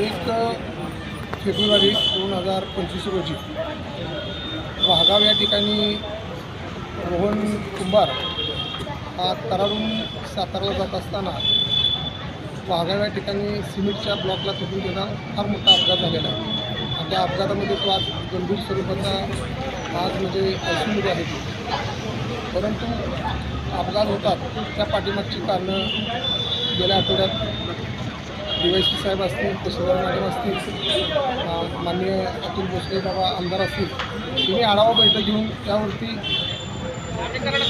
एक फेब्रुवारी दोन हजार पंचवीस रोजी वाघाव या ठिकाणी रोहन कुंभार हा तरारून साताराला जात असताना वाघाव या ठिकाणी सिमेंटच्या ब्लॉकला तुटून त्याचा फार मोठा अपघात झालेला आहे. आणि त्या अपघातामध्ये तो आज गंभीर स्वरूपाचा आज म्हणजे आयसीयूमध्ये आहे. परंतु अपघात होतात त्या पाठीमागची कारणं गेल्या आठवड्यात डी वाय सी साहेब असतील तहसीलदार मॅडम असतील माननीय अतुल भोसले बाबा आमदार असतील त्यांनी आढावा बैठक घेऊन त्यावरती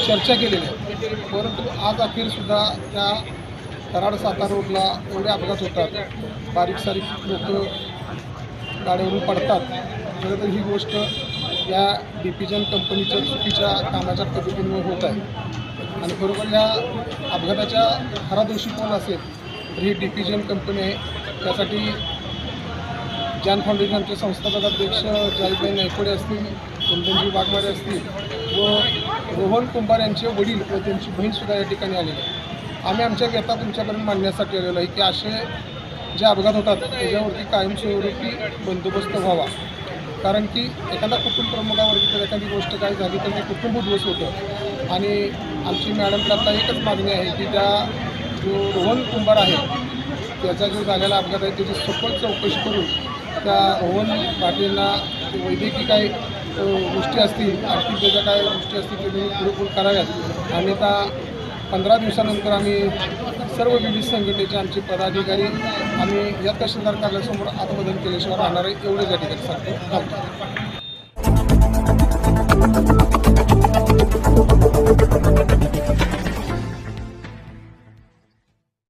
चर्चा केलेली आहे. परंतु आज अखेरसुद्धा त्या कराड सातारा रोडला एवढे अपघात होतात बारीक सारीक लोक गाड्यावरून पडतात खरं तर ही गोष्ट या डिपिजन कंपनीच्या चुकीच्या कामाच्या पद्धतीमुळे होत आहे. आणि बरोबर या अपघाताच्या खरा दोषी कोण असेल ही डिफ्युजन कंपनी आहे. त्यासाठी जॅन फाउंडेशन आमचे संस्थापक अध्यक्ष जाईबाई नायकोडे असतील कुंदनजी वाघमारे असतील व रोहन कुंभार यांचे वडील व त्यांची बहीणसुद्धा या ठिकाणी आलेली आहे. आम्ही आमच्या व्यथा तुमच्यापर्यंत मांडण्यासाठी आलेलो आहे की असे जे अपघात होतात त्याच्यावरती कायमस्वरूपी बंदोबस्त व्हावा. कारण की एखादा कुटुंब प्रमुखावरती जर एखादी गोष्ट काय झाली तर ते कुटुंब उद्ध्वस्त होतं. आणि आमची मॅडमला आता एकच मागणी आहे की त्या जो रोहन कुंभार आहे त्याचा जो झालेला अपघात आहे त्याची सखोल चौकशी करून त्या रोहन पाटीलला वैद्यकीय काय गोष्टी असतील आर्थिक त्याच्या काय गोष्टी असतील ते पुरेपूर कराव्यात. आणि त्या पंधरा दिवसानंतर आम्ही सर्व विविध संघटनेचे आमचे पदाधिकारी आम्ही या तहसीलदार कार्यालयासमोर आत्मदन केल्याशिवाय राहणार आहे एवढंच या ठिकाणी सांगतो.